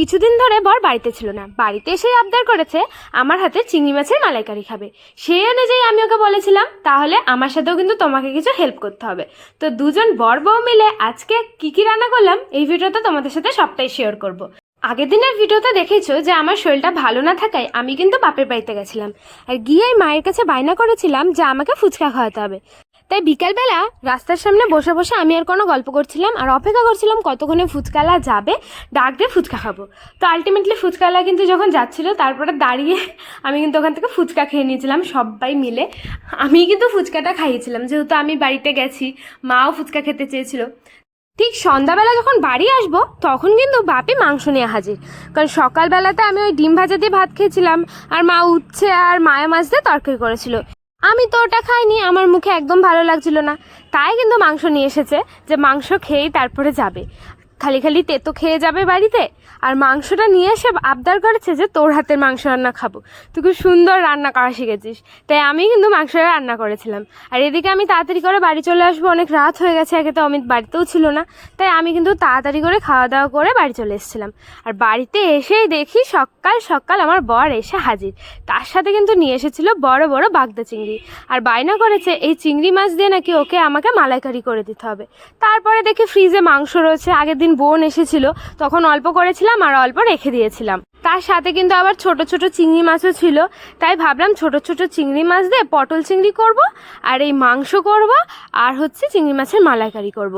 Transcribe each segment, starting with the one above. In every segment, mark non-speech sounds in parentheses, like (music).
কিছুদিন ধরে বর বাড়িতে ছিল না। বাড়িতে এসেই আবদার করেছে, আমার হাতে চিংড়ি মাছের মালাইকারি খাবে। সেই অনুযায়ী আমি ওকে বলেছিলাম, তাহলে আমার সাথেও কিন্তু তোমাকে কিছু হেল্প করতে হবে। তো দুজন বর বউ মিলে আজকে কি কি রান্না করলাম, এই ভিডিওতে তোমাদের সাথে সবটাই শেয়ার করব। আগের দিনের ভিডিওতে দেখেছ যে আমার শরীরটা ভালো না থাকায় আমি কিন্তু বাপের বাড়িতে গেছিলাম। আর গিয়ে মায়ের কাছে বায়না করেছিলাম যে আমাকে ফুচকা খাওয়াতে হবে। তাই বিকালবেলা রাস্তার সামনে বসে বসে আমি আর কোনো গল্প করছিলাম আর অপেক্ষা করছিলাম কতক্ষণে ফুচকালা যাবে, ডাক দিয়ে ফুচকা খাব। তো আলটিমেটলি ফুচকালা কিন্তু যখন যাচ্ছিল, তারপরে দাঁড়িয়ে আমি কিন্তু ওখান থেকে ফুচকা খেয়ে নিয়েছিলাম সবাই মিলে। আমি কিন্তু ফুচকাটা খাইয়েছিলাম, যেহেতু আমি বাড়িতে গেছি, মাও ফুচকা খেতে চেয়েছিল। ঠিক সন্ধ্যাবেলা যখন বাড়ি আসব, তখন কিন্তু বাপি মাংস নিয়ে হাজির। কারণ সকালবেলাতে আমি ওই ডিম ভাজা দিয়ে ভাত খেয়েছিলাম, আর মা উচ্ছে আর মায়া মাছ দিয়ে তরকারি করেছিল। আমি তো ওটা খাইনি, আমার মুখে একদম ভালো লাগছিল না। তাই কিন্তু মাংস নিয়ে এসেছে, যে মাংস খেয়েই তারপরে যাবে। খালি খালি তেতো খেয়ে যাবে বাড়িতে? আর মাংসটা নিয়ে এসে আবদার করেছে যে তোর হাতের মাংস রান্না খাব। তুই খুব সুন্দর রান্না করা শিখেছিস। তাই আমি কিন্তু মাংসটা রান্না করেছিলাম। আর এদিকে আমি তাড়াতাড়ি করে বাড়ি চলে আসব, অনেক রাত হয়ে গেছে, একে তো অমিত বাড়িতেও ছিল না। তাই আমি কিন্তু তাড়াতাড়ি করে খাওয়া দাওয়া করে বাড়ি চলে এসেছিলাম। আর বাড়িতে এসেই দেখি সকাল সকাল আমার বর এসে হাজির। তার সাথে কিন্তু নিয়ে এসেছিল বড় বড় বাগদা চিংড়ি। আর বায়না করেছে, এই চিংড়ি মাছ দিয়ে নাকি ওকে আমাকে মালাইকারি করে দিতে হবে। তারপরে দেখি ফ্রিজে মাংস রয়েছে, আগের দিন বোন এসেছিল, তখন অল্প করেছিলাম আর অল্প রেখে দিয়েছিলাম তার সাথে কিন্তু আবার ছোট ছোট চিংড়ি মাছও ছিল তাই ভাবলাম ছোট ছোট চিংড়ি মাছ দিয়ে পটল চিংড়ি করব, আর এই মাংস করব, আর হচ্ছে চিংড়ি মাছের মালাইকারি করব।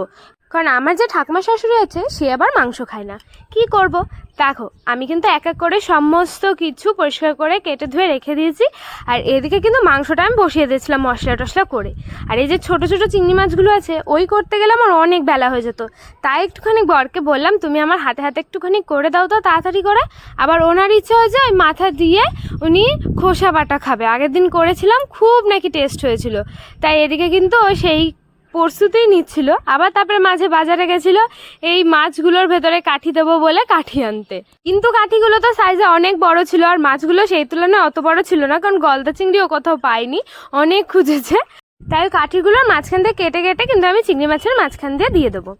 কারণ আমার যে ঠাকুমা শাশুড়ি আছে, সে আবার মাংস খায় না। কি করব? দেখো, আমি কিন্তু এক এক করে সমস্ত কিছু পরিষ্কার করে কেটে ধুয়ে রেখে দিয়েছি, আর এদিকে কিন্তু মাংসটা আমি বসিয়ে দিয়েছিলাম মশলা টশলা করে। আর এই যে ছোট ছোট চিংড়ি মাছগুলো আছে, ওই করতে গেলে আমার অনেক বেলা হয়ে যেত। তাই একটুখানি বরকে বললাম, তুমি আমার হাতে হাতে একটুখানি করে দাও তো তাড়াতাড়ি করে। আবার ওনার ইচ্ছে হয়েছে ওই মাথা দিয়ে উনি খোসা বাটা খাবে। আগের দিন করেছিলাম, খুব নাকি টেস্ট হয়েছিল। তাই এদিকে কিন্তু সেই প্রস্তুতিই নিচ্ছিল, আবার তারপরে মাঝে বাজারে গেছিল, এই মাছগুলোর ভেতরে কাঠি দেবো বলে কাঠি আনতে। কিন্তু কাঠিগুলো তো সাইজে অনেক বড় ছিল, আর মাছগুলো সেই তুলনায় অত বড় ছিল না, কারণ গলদা চিংড়িও কোথাও পায়নি অনেক খুঁজেছে। তাই কাঠিগুলোর মাঝখান দিয়ে কেটে কেটে কিন্তু আমি চিংড়ি মাছের মাঝখান দিয়ে দিয়ে দেবো।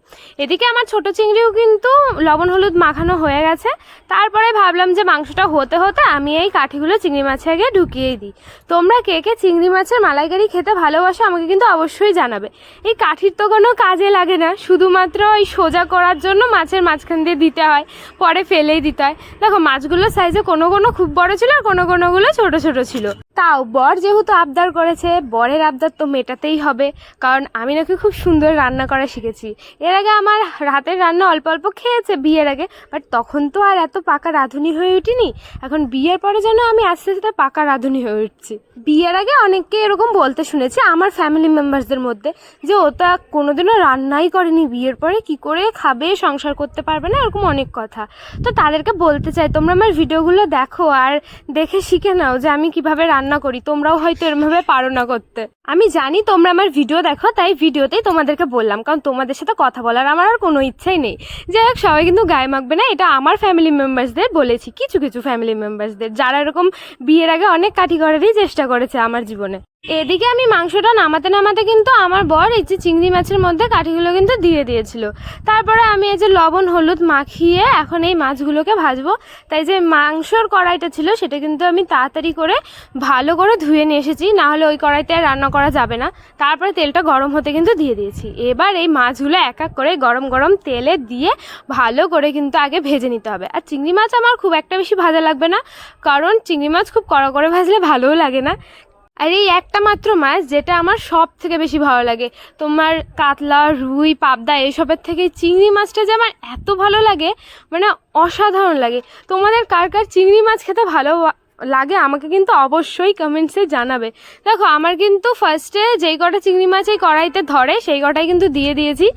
এদিকে আমার ছোট চিংড়িও কিন্তু লবণ হলুদ মাখানো হয়ে গেছে। তারপরে ভাবলাম যে মাংসটা হতে হতে আমি এই কাঠিগুলো চিংড়ি মাছে আগে ঢুকিয়েই দিই। তোমরা কে কে চিংড়ি মাছের মালাইকারি খেতে ভালোবাসো আমাকে কিন্তু অবশ্যই জানাবে। এই কাঠির তো কোনো কাজে লাগে না, শুধুমাত্র ওই সোজা করার জন্য মাছের মাঝখান দিয়ে দিতে হয়, পরে ফেলেই দিতে হয়। দেখো মাছগুলোর সাইজে কোনো কোনো খুব বড় ছিল আর কোনো কোনোগুলো ছোট ছোট ছিল। তাও বর যেহেতু আবদার করেছে, বরের আবদার তো মেটাতেই হবে, কারণ আমি নাকি খুব সুন্দর রান্না করা শিখেছি। এর আগে আমার রাতের রান্না অল্প অল্প খেয়েছে বিয়ের আগে বাট তখন তো আর এত পাকা রাঁধুনি হয়ে উঠিনি, এখন বিয়ের পরে যেন আমি আস্তে আস্তে পাকা রাঁধুনি হয়ে উঠছি। বিয়ের আগে অনেককে এরকম বলতে শুনেছি আমার ফ্যামিলি মেম্বার্সদের মধ্যে, যে ওটা কোনোদিনও রান্নাই করেনি, বিয়ের পরে কি করে খাবে, সংসার করতে পারবে না, এরকম অনেক কথা। তো তাদেরকে বলতে চাই, তোমরা আমার ভিডিওগুলো দেখো আর দেখে শিখে নাও যে আমি কীভাবে রান্না করি, তোমরাও হয়তো এরমভাবে পারো না করতে। আমি জানি তোমরা আমার ভিডিও দেখো, তাই ভিডিওতেই তোমাদেরকে বললাম, কারণ তোমাদের সাথে কথা বলার আমার আর কোনো ইচ্ছাই নেই। যাই হোক, সবাই কিন্তু গায়ে মাখবে না, এটা আমার ফ্যামিলি মেম্বার্সদের বলেছি, কিছু কিছু ফ্যামিলি মেম্বার্সদের যারা এরকম বিয়ের আগে অনেক কাঠি করারই চেষ্টা করেছে আমার জীবনে। এদিকে আমি মাংসটা নামাতে নামাতে কিন্তু আমার বর এই যে চিংড়ি মাছের মধ্যে কাঠিগুলো কিন্তু দিয়ে দিয়েছিল। তারপরে আমি এই যে লবণ, হলুদ মাখিয়ে এখন এই মাছগুলোকে ভাজবো। তাই যে মাংসর কড়াইটা ছিল সেটা কিন্তু আমি তাড়াতাড়ি করে ভালো করে ধুয়ে নিয়ে এসেছি, না হলে ওই কড়াইতে আর রান্না করা যাবে না। তারপরে তেলটা গরম হতে কিন্তু দিয়ে দিয়েছি। এবার এই মাছগুলো এক এক করে গরম গরম তেলে দিয়ে ভালো করে কিন্তু আগে ভেজে নিতে হবে। আর চিংড়ি মাছ আমার খুব একটা বেশি ভাজা লাগবে না, কারণ চিংড়ি মাছ খুব কড়া করে ভাজলে ভালোও লাগে না। আর এই একটা মাত্র মাছ যেটা আমার সব থেকে বেশি ভালো লাগে। তোমার কাতলা, রুই, পাবদা এসবের থেকে চিংড়ি মাছটা যে আমার এত ভালো লাগে মানে অসাধারণ লাগে। তোমাদের কার কার চিংড়ি মাছ খেতে ভালো লাগে আমাকে কিন্তু অবশ্যই কমেন্টসে জানাবে। দেখো, আমার কিন্তু ফার্স্টে যেই কটা চিংড়ি মাছ এই কড়াইতে ধরে, সেই কটাই কিন্তু দিয়ে দিয়েছি।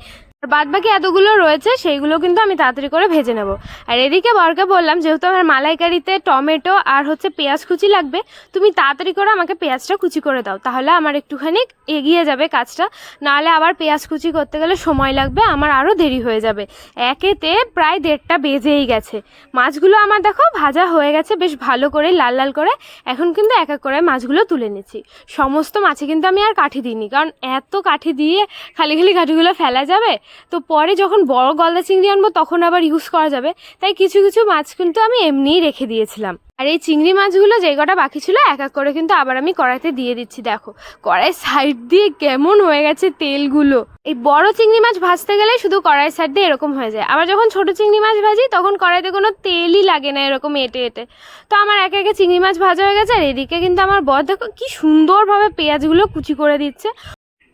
বাদ বাকি এতগুলো রয়েছে, সেইগুলো কিন্তু আমি তাড়াতাড়ি করে ভেজে নেব। আর এদিকে বরকে বললাম, যেহেতু আমার মালাইকারিতে টমেটো আর হচ্ছে পেঁয়াজ কুচি লাগবে, তুমি তাড়াতাড়ি করে আমাকে পেঁয়াজটা কুচি করে দাও। তাহলে আমার একটুখানি এগিয়ে যাবে কাজটা। নাহলে আবার পেঁয়াজ কুচি করতে গেলে সময় লাগবে, আমার আরও দেরি হয়ে যাবে। একেতে প্রায় দেড়টা বেজেই গেছে। মাছগুলো আমার দেখো ভাজা হয়ে গেছে, বেশ ভালো করে লাল লাল করে। এখন কিন্তু এক এক করে মাছগুলো তুলে নিচ্ছি। সমস্ত মাছে কিন্তু আমি আর কাঠি দিইনি, কারণ এত কাঠি দিয়ে খালি খালি কাঠিগুলো ফেলা যাবে তো পরে যখন বড় গলদা চিংড়ি আনব, তখন আবার ইউজ করা যাবে। তাই কিছু কিছু মাছ কিন্তু আমি এমনিই রেখে দিয়েছিলাম। আর এই চিংড়ি মাছগুলো যে কটা বাকি ছিল, এক এক করে কিন্তু আবার আমি কড়াইতে দিয়ে দিচ্ছি, দেখো। কড়াই সাইড দিয়ে কেমন হয়ে গেছে তেলগুলো। এই বড় চিংড়ি মাছ ভাজতে গেলে শুধু কড়াই সাইড দিয়ে এরকম হয়ে যায়। আবার যখন ছোট চিংড়ি মাছ ভাজি, তখন কড়াইতে কোনো তেলই লাগে না এরকম এটে এটে। তো আমার একে একে চিংড়ি মাছ ভাজা হয়ে গেছে, আর এদিকে কিন্তু আমার বর দেখো কি সুন্দরভাবে পেঁয়াজগুলো কুচি করে দিচ্ছে।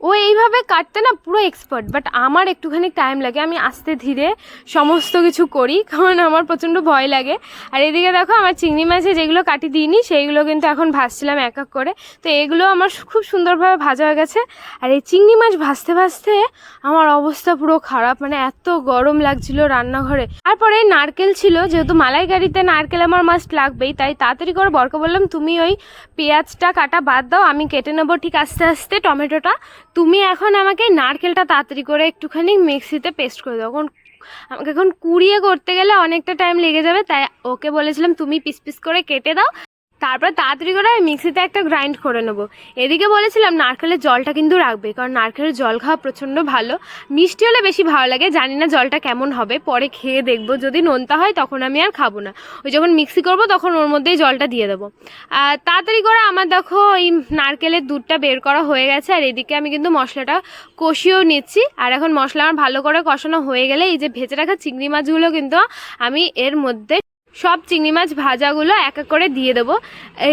ও এইভাবে কাটতে না পুরো এক্সপার্ট বাট আমার একটুখানি টাইম লাগে, আমি আস্তে ধীরে সমস্ত কিছু করি, (laughs) কারণ আমার প্রচণ্ড ভয় লাগে। আর এদিকে দেখো, আমার চিংড়ি মাছে যেগুলো কাটি দিইনি, সেইগুলো কিন্তু এখন ভাজছিলাম এক এক করে। তো এগুলো আমার খুব সুন্দরভাবে ভাজা হয়ে গেছে। আর এই চিংড়ি মাছ ভাজতে ভাজতে আমার অবস্থা পুরো খারাপ মানে এত গরম লাগছিল রান্নাঘরে। তারপরে নারকেল ছিল, যেহেতু মালাইকারিতে নারকেল আমার মাস্ট লাগবেই, তাই তাড়াতাড়ি করে বরকে বললাম, তুমি ওই পেঁয়াজটা কাটা বাদ দাও, আমি কেটে নেব ঠিক আস্তে আস্তে টমেটোটা। তুমি এখন আমাকে নারকেলটা তাড়াতাড়ি করে একটুখানি মিক্সিতে পেস্ট করে দাও। কারণ আমাকে এখন কুড়িয়ে করতে গেলে অনেকটা টাইম লেগে যাবে, তাই ওকে বলেছিলাম তুমি পিস পিস করে কেটে দাও। তারপর তাড়াতাড়ি করে আমি মিক্সিতে একটা গ্রাইন্ড করে নেব। এদিকে বলেছিলাম নারকেলের জলটা কিন্তু রাখবে, কারণ নারকেলের জল খাওয়া প্রচণ্ড ভালো। মিষ্টি হলে বেশি ভালো লাগে, জানি না জলটা কেমন হবে, পরে খেয়ে দেখব। যদি নোনতা হয় তখন আমি আর খাব না। ওই যখন মিক্সি করব তখন ওর মধ্যেই জলটা দিয়ে দেবো। তাড়াতাড়ি করে আমার দেখো এই নারকেলের দুধটা বের করা হয়ে গেছে, আর এদিকে আমি কিন্তু মশলাটা কষিয়েও নিচ্ছি। আর এখন মশলা আমার ভালো করে কষানো হয়ে গেলে এই যে ভেজে রাখা চিংড়ি মাছগুলো কিন্তু আমি এর মধ্যে সব চিংড়ি মাছ ভাজাগুলো এক এক করে দিয়ে দেবো।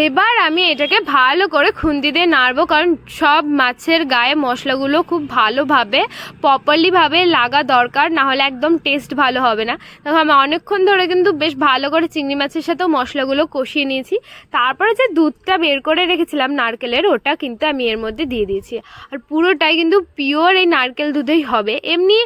এবার আমি এটাকে ভালো করে খুন্তি দিয়ে নাড়বো, কারণ সব মাছের গায়ে মশলাগুলো খুব ভালোভাবে প্রপারলিভাবে লাগা দরকার, না হলে একদম টেস্ট ভালো হবে না। দেখো, আমি অনেকক্ষণ ধরে কিন্তু বেশ ভালো করে চিংড়ি মাছের সাথেও মশলাগুলো কষিয়ে নিয়েছি। তারপরে যে দুধটা বের করে রেখেছিলাম নারকেলের, ওটা কিন্তু আমি এর মধ্যে দিয়ে দিয়েছি। আর পুরোটাই কিন্তু পিওর এই নারকেল দুধেই হবে। এমনি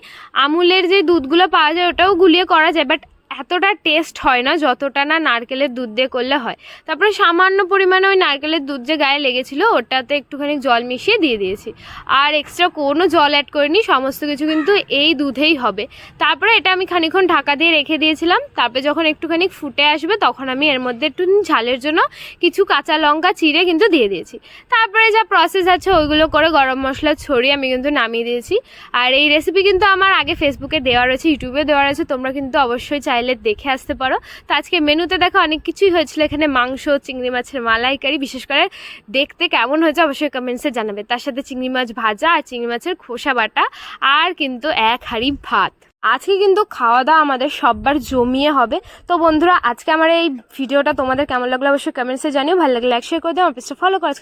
আমুলের যে দুধগুলো পাওয়া যায়, ওটাও গুলিয়ে করা যায় বাট এতটা টেস্ট হয় না, যতটা না নারকেলের দুধ দিয়ে করলে হয়। তারপরে সামান্য পরিমাণে ওই নারকেলের দুধ যে গায়ে লেগেছিল, ওটাতে একটুখানি জল মিশিয়ে দিয়ে দিয়েছি। আর এক্সট্রা কোনো জল অ্যাড করিনি, সমস্ত কিছু কিন্তু এই দুধেই হবে। তারপরে এটা আমি খানিক্ষণ ঢাকা দিয়ে রেখে দিয়েছিলাম। তারপরে যখন একটুখানি ফুটে আসবে, তখন আমি এর মধ্যে একটু ঝালের জন্য কিছু কাঁচা লঙ্কা, চিড়ে কিন্তু দিয়ে দিয়েছি। তারপরে যা প্রসেস আছে, ওইগুলো করে গরম মশলা ছড়িয়ে আমি কিন্তু নামিয়ে দিয়েছি। আর এই রেসিপি কিন্তু আমার আগে ফেসবুকে দেওয়া রয়েছে ইউটিউবে দেওয়া রয়েছে, তোমরা কিন্তু অবশ্যই চাইলে দেখে আসতে পারো। তো আজকে মেনুতে দেখো অনেক কিছুই হয়েছিল। এখানে মাংস, চিংড়ি মাছের মালাইকারি, বিশেষ করে দেখতে কেমন হয়েছে অবশ্যই কমেন্টসে জানাবে। তার সাথে চিংড়ি মাছ ভাজা আর চিংড়ি মাছের খোসা বাটা আর কিন্তু এক হাঁড়ি ভাত। আজকে কিন্তু খাওয়া দাওয়া আমাদের সববার জমিয়ে হবে। তো বন্ধুরা, আজকে আমার এই ভিডিওটা তোমাদের কেমন লাগল অবশ্যই কমেন্টসে জানিও। ভালো লাগলে লাইক শেয়ার করে দিও। আমার পেজটা ফলো করো।